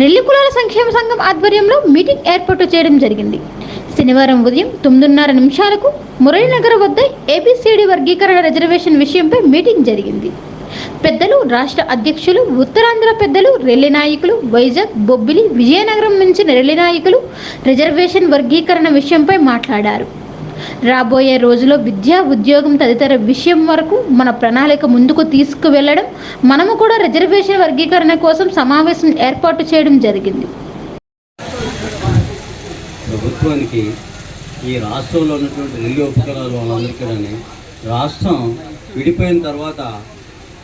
రెల్లి కులాల సంక్షేమ సంఘం ఆధ్వర్యంలో మీటింగ్ ఏర్పాటు చేయడం జరిగింది. శనివారం ఉదయం తొమ్మిదిన్నర నిమిషాలకు మురళీనగర్ వద్ద ఏబిసిడి వర్గీకరణ రిజర్వేషన్ విషయంపై మీటింగ్ జరిగింది. పెద్దలు రాష్ట్ర అధ్యక్షులు ఉత్తరాంధ్ర పెద్దలు రెల్లి నాయకులు వైజాగ్ బొబ్బిలి విజయనగరం నుంచి రెల్లి నాయకులు రిజర్వేషన్ వర్గీకరణ విషయంపై మాట్లాడారు. రాబోయే రోజుల్లో విద్య ఉద్యోగం తదితర విషయం వరకు మన ప్రణాళిక ముందుకు తీసుకువెళ్ళడం మనము కూడా రిజర్వేషన్ వర్గీకరణ కోసం సమావేశం ఏర్పాటు చేయడం జరిగింది. ప్రభుత్వానికి ఈ రాష్ట్రంలో ఉన్నటువంటి రెల్లి ఉపకరాలు వాళ్ళందరికీ రాష్ట్రం విడిపోయిన తర్వాత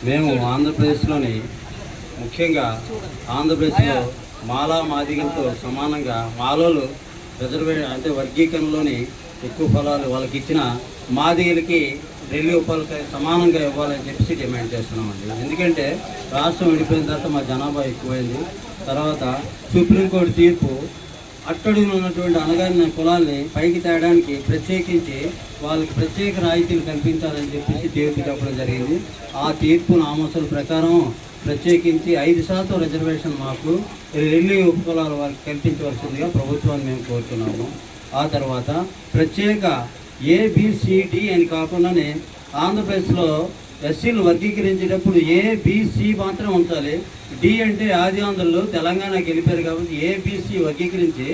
మేము ఆంధ్రప్రదేశ్లోని ముఖ్యంగా ఆంధ్రప్రదేశ్లో మాలా మాదిగలతో సమానంగా మాలోలు రిజర్వే అంటే వర్గీకరణలోని ఎక్కువ ఫలాలు వాళ్ళకి ఇచ్చిన మాదిగలకి రెల్లి ఉపాలకి సమానంగా ఇవ్వాలని చెప్పేసి డిమాండ్ చేస్తున్నామండి. ఎందుకంటే రాష్ట్రం విడిపోయిన తర్వాత మా జనాభా ఎక్కువైంది. తర్వాత సుప్రీంకోర్టు తీర్పు అట్టడుగున ఉన్నటువంటి అనగారిన కులాల్ని పైకి తేయడానికి ప్రత్యేకించి వాళ్ళకి ప్రత్యేక రాయితీలు కల్పించాలని చెప్పేసి తీర్పు చెప్పడం జరిగింది. ఆ తీర్పు నామోసల ప్రకారం ప్రత్యేకించి ఐదు శాతం రిజర్వేషన్ మాకు రెల్లి ఉపకులాల వారికి కల్పించవలసిందిగా ప్రభుత్వాన్ని మేము కోరుతున్నాము. ఆ తర్వాత ప్రత్యేక ఏబిసిడి అని కాకుండానే ఆంధ్రప్రదేశ్లో ఎస్సీలు వర్గీకరించేటప్పుడు ఏబిసి మాత్రం ఉంచాలి. డి అంటే ఆది ఆంధ్రులు తెలంగాణకి వెళ్ళిపోయారు కాబట్టి ఏబిసి వర్గీకరించి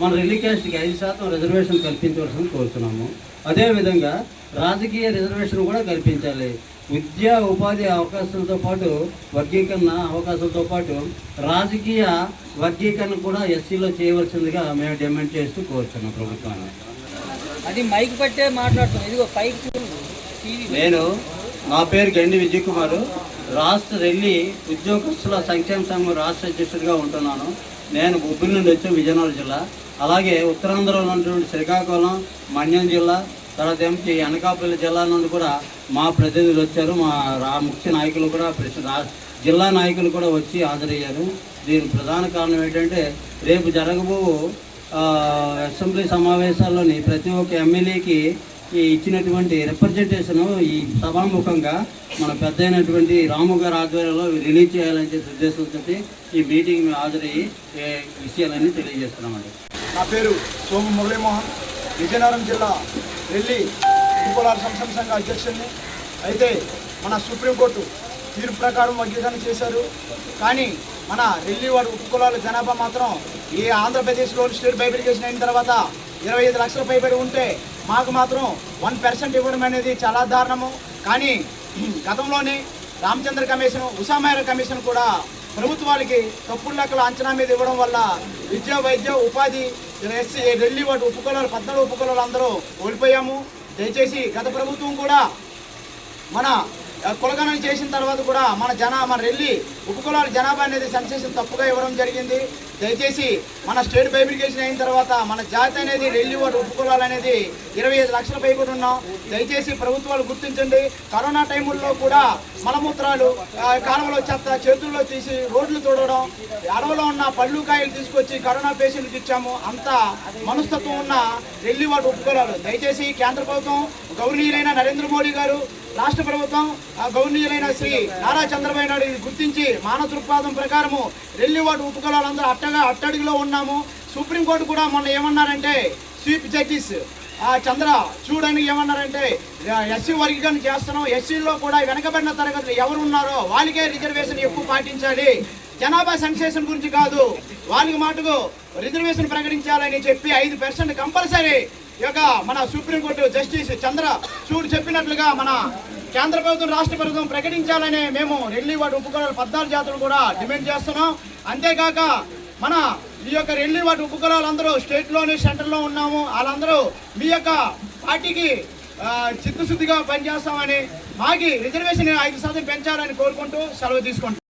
మన రెల్లి క్యాస్ట్కి ఐదు శాతం రిజర్వేషన్ కల్పించవలసింది కోరుతున్నాము. అదేవిధంగా రాజకీయ రిజర్వేషన్ కూడా కల్పించాలి. విద్యా ఉపాధి అవకాశాలతో పాటు వర్గీకరణ అవకాశాలతో పాటు రాజకీయ వర్గీకరణ కూడా ఎస్సీలో చేయవలసిందిగా మేము డిమాండ్ చేస్తూ కోరుతున్నాం ప్రభుత్వాన్ని. అది మైక్ పట్టే మాట్లాడుతున్నాం. ఇదిగో పైకి నేను నా పేరు గండి విజయ్ కుమార్ రాష్ట్ర రెల్లి ఉద్యోగస్తుల సంక్షేమ సంఘం రాష్ట్ర అధ్యక్షుడిగా ఉంటున్నాను. నేను బొబ్బిలి నుండి వచ్చాను విజయనగరం జిల్లా. అలాగే ఉత్తరాంధ్రలో ఉన్నటువంటి శ్రీకాకుళం మన్యం జిల్లా తర్వాత ఏమిటి అనకాపల్లి జిల్లా నుండి కూడా మా ప్రతినిధులు వచ్చారు. మా రా ముఖ్య నాయకులు కూడా జిల్లా నాయకులు కూడా వచ్చి హాజరయ్యారు. దీనికి ప్రధాన కారణం ఏంటంటే రేపు జరగబో అసెంబ్లీ సమావేశాల్లోని ప్రతి ఒక్క ఎమ్మెల్యేకి ఈ ఇచ్చినటువంటి రిప్రజెంటేషన్ ఈ సభాముఖంగా మన పెద్ద అయినటువంటి రాము గారి ఆధ్వర్యంలో రిలీజ్ చేయాలని చెప్పి ఉద్దేశంతో ఈ మీటింగ్ హాజరయ్యి విషయాలన్నీ తెలియజేస్తున్నామండి. నా పేరు సోము మురళీమోహన్ విజయనగరం జిల్లా రెల్లి ఉపకులాల సంక్షేమ సంఘ అధ్యక్షుడిని. అయితే మన సుప్రీంకోర్టు తీర్పు ప్రకారం వర్గీకరణ చేశారు. కానీ మన రెల్లి వారి ఉపకులాల జనాభా మాత్రం ఈ ఆంధ్రప్రదేశ్లో స్టేట్ బైబిలికేషన్ అయిన తర్వాత ఇరవై ఐదు లక్షల పైబడి ఉంటే మాకు మాత్రం వన్ పర్సెంట్ ఇవ్వడం అనేది చాలా దారుణము. కానీ గతంలోనే రామచంద్ర కమిషన్ ఉషామేర కమిషన్ కూడా ప్రభుత్వాలకి తప్పుడు లెక్కల అంచనా మీద ఇవ్వడం వల్ల విద్య వైద్య ఉపాధి ఎస్సీ రెల్లి వాటి ఉపకులాలు పద్నాలుగు ఉపకులాలు అందరూ కోల్పోయాము. దయచేసి గత ప్రభుత్వం కూడా మన కులగణన చేసిన తర్వాత కూడా మన జనా మన రెల్లి ఉపకులాల జనాభా అనేది సెన్సేషన్ తప్పుగా ఇవ్వడం జరిగింది. దయచేసి మన స్టేట్ బైబ్రికేషన్ అయిన తర్వాత మన జాతి అనేది రెల్లి ఓటు ఒప్పుకోవాలనేది అనేది ఇరవై ఐదు లక్షల పైబడి ఉన్నాం. దయచేసి ప్రభుత్వాలు గుర్తించండి. కరోనా టైముల్లో కూడా మలమూత్రాలు కాలువలో చెత్త చేతుల్లో తీసి రోడ్లు తోడడం అడవిలో ఉన్న పళ్ళు కాయలు తీసుకొచ్చి కరోనా పేషెంట్కి ఇచ్చాము. అంత మనస్తత్వం ఉన్న రెల్లి వాటి ఒప్పుకోవాలి దయచేసి కేంద్ర ప్రభుత్వం గౌరవనీయులైన నరేంద్ర మోడీ గారు రాష్ట్ర ప్రభుత్వం గవర్నీయులైన శ్రీ నారా చంద్రబాబు నాయుడు ఇది గుర్తించి మానవ దృక్పాదం ప్రకారము రెల్లి వాటి ఉపకులాలందరూ అట్టగా అట్టడిగిలో ఉన్నాము. సుప్రీంకోర్టు కూడా మొన్న ఏమన్నారంటే చీఫ్ జస్టిస్ చంద్ర చూడని ఏమన్నారంటే ఎస్సీ వర్గీకరణ చేస్తున్నాం. ఎస్సీలో కూడా వెనకబడిన తరగతులు ఎవరు ఉన్నారో వాళ్ళకే రిజర్వేషన్ ఎక్కువ పాటించాలి. జనాభా సెన్సేషన్ గురించి కాదు. వాళ్ళకి మటుకు రిజర్వేషన్ ప్రకటించాలని చెప్పి ఐదు పర్సెంట్ కంపల్సరీ యొక్క మన సుప్రీంకోర్టు జస్టిస్ చంద్ర చూడు చెప్పినట్లుగా మన కేంద్ర ప్రభుత్వం రాష్ట్ర ప్రభుత్వం ప్రకటించాలని మేము రెల్లీ వాటి ఉపకులాలు పద్నాలుగు జాతులు కూడా డిమాండ్ చేస్తున్నాం. అంతేకాక మన ఈ యొక్క రెల్లీ వాటి ఉపకులాలు అందరూ స్టేట్లోని సెంటర్లో ఉన్నాము. వాళ్ళందరూ మీ యొక్క పార్టీకి చిత్తశుద్ధిగా పనిచేస్తామని మాకి రిజర్వేషన్ ఐదు శాతం పెంచాలని కోరుకుంటూ సెలవు తీసుకుంటాం